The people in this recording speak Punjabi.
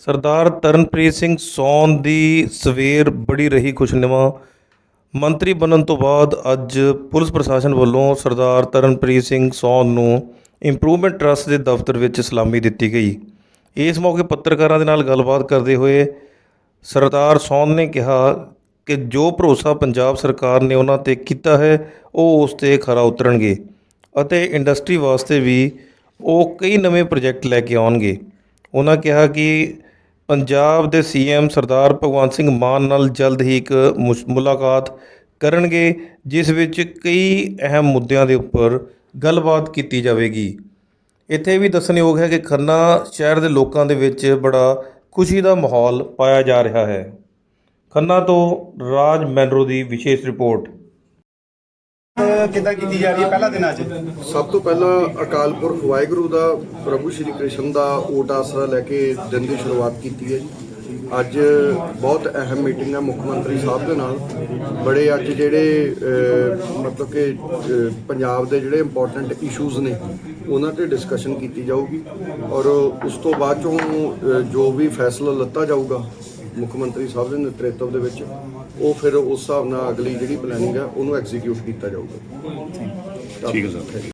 ਸਰਦਾਰ ਤਰਨਪ੍ਰੀਤ ਸਿੰਘ ਸੌਣ ਦੀ ਸਵੇਰ ਬੜੀ ਰਹੀ ਖੁਸ਼ਨਿਮਾ। ਮੰਤਰੀ ਬਣਨ ਤੋਂ ਬਾਅਦ ਅੱਜ ਪੁਲਿਸ ਪ੍ਰਸ਼ਾਸਨ ਵੱਲੋਂ ਸਰਦਾਰ ਤਰਨਪ੍ਰੀਤ ਸਿੰਘ ਸੌਣ ਨੂੰ ਇੰਪਰੂਵਮੈਂਟ ਟਰਸਟ ਦੇ ਦਫ਼ਤਰ ਵਿੱਚ ਸਲਾਮੀ ਦਿੱਤੀ ਗਈ। ਇਸ ਮੌਕੇ ਪੱਤਰਕਾਰਾਂ ਦੇ ਨਾਲ ਗੱਲਬਾਤ ਕਰਦੇ ਹੋਏ ਸਰਦਾਰ ਸੌਨ ਨੇ ਕਿਹਾ ਕਿ ਜੋ ਭਰੋਸਾ ਪੰਜਾਬ ਸਰਕਾਰ ਨੇ ਉਹਨਾਂ ਤੇ ਕੀਤਾ ਹੈ, ਉਹ ਉਸ ਤੇ ਖਰਾ ਉਤਰਨਗੇ ਅਤੇ ਇੰਡਸਟਰੀ ਵਾਸਤੇ ਵੀ ਉਹ ਕਈ ਨਵੇਂ ਪ੍ਰੋਜੈਕਟ ਲੈ ਕੇ ਆਉਣਗੇ। ਉਹਨਾਂ ਕਿਹਾ ਕਿ ਪੰਜਾਬ ਦੇ ਸੀਐਮ ਸਰਦਾਰ ਭਗਵੰਤ ਸਿੰਘ ਮਾਨ ਨਾਲ ਜਲਦ ਹੀ ਇੱਕ ਮੁਸ਼- ਮੁਲਾਕਾਤ ਕਰਨਗੇ, ਜਿਸ ਵਿੱਚ ਕਈ ਅਹਿਮ ਮੁੱਦਿਆਂ ਦੇ ਉੱਪਰ ਗੱਲਬਾਤ ਕੀਤੀ ਜਾਵੇਗੀ। ਇੱਥੇ ਵੀ ਦੱਸਣਯੋਗ ਹੈ ਕਿ ਖੰਨਾ ਸ਼ਹਿਰ ਦੇ ਲੋਕਾਂ ਦੇ ਵਿੱਚ ਬੜਾ ਖੁਸ਼ੀ ਦਾ ਮਾਹੌਲ ਪਾਇਆ ਜਾ ਰਿਹਾ ਹੈ। ਖੰਨਾ ਤੋਂ ਰਾਜ ਮੈਨਰੋ ਦੀ ਵਿਸ਼ੇਸ਼ ਰਿਪੋਰਟ। ਕਿੱਦਾਂ ਕੀਤੀ ਜਾ ਰਹੀ ਹੈ ਪਹਿਲਾ ਦਿਨ ਅੱਜ? ਸਭ ਤੋਂ ਪਹਿਲਾਂ ਅਕਾਲ ਪੁਰਖ ਵਾਹਿਗੁਰੂ ਦਾ, ਪ੍ਰਭੂ ਸ਼੍ਰੀ ਕ੍ਰਿਸ਼ਨ ਦਾ ਓਟ ਆਸਰਾ ਲੈ ਕੇ ਦਿਨ ਦੀ ਸ਼ੁਰੂਆਤ ਕੀਤੀ ਹੈ ਜੀ। ਅੱਜ ਬਹੁਤ ਅਹਿਮ ਮੀਟਿੰਗ ਹੈ ਮੁੱਖ ਮੰਤਰੀ ਸਾਹਿਬ ਦੇ ਨਾਲ। ਬੜੇ ਅੱਜ ਜਿਹੜੇ ਮਤਲਬ ਕਿ ਪੰਜਾਬ ਦੇ ਜਿਹੜੇ ਇੰਪੋਰਟੈਂਟ ਇਸ਼ੂਜ਼ ਨੇ, ਉਹਨਾਂ ਤੇ ਡਿਸਕਸ਼ਨ ਕੀਤੀ ਜਾਊਗੀ। ਔਰ ਉਸ ਤੋਂ ਬਾਅਦ ਚੋਂ ਜੋ ਵੀ ਫੈਸਲਾ ਲੱਤਾ ਜਾਊਗਾ ਮੁੱਖ ਮੰਤਰੀ ਸਾਹਿਬ ਦੇ ਨੇਤਰਤਵ ਦੇ ਵਿੱਚ ਉਹ ਫਿਰ ਉਸ ਹਿਸਾਬ ਨਾਲ ਅਗਲੀ ਜਿਹੜੀ ਪਲੈਨਿੰਗ ਹੈ ਉਹਨੂੰ ਐਗਜ਼ੀਕਿਊਟ ਕੀਤਾ ਜਾਊਗਾ। ਠੀਕ ਹੈ ਸਰ।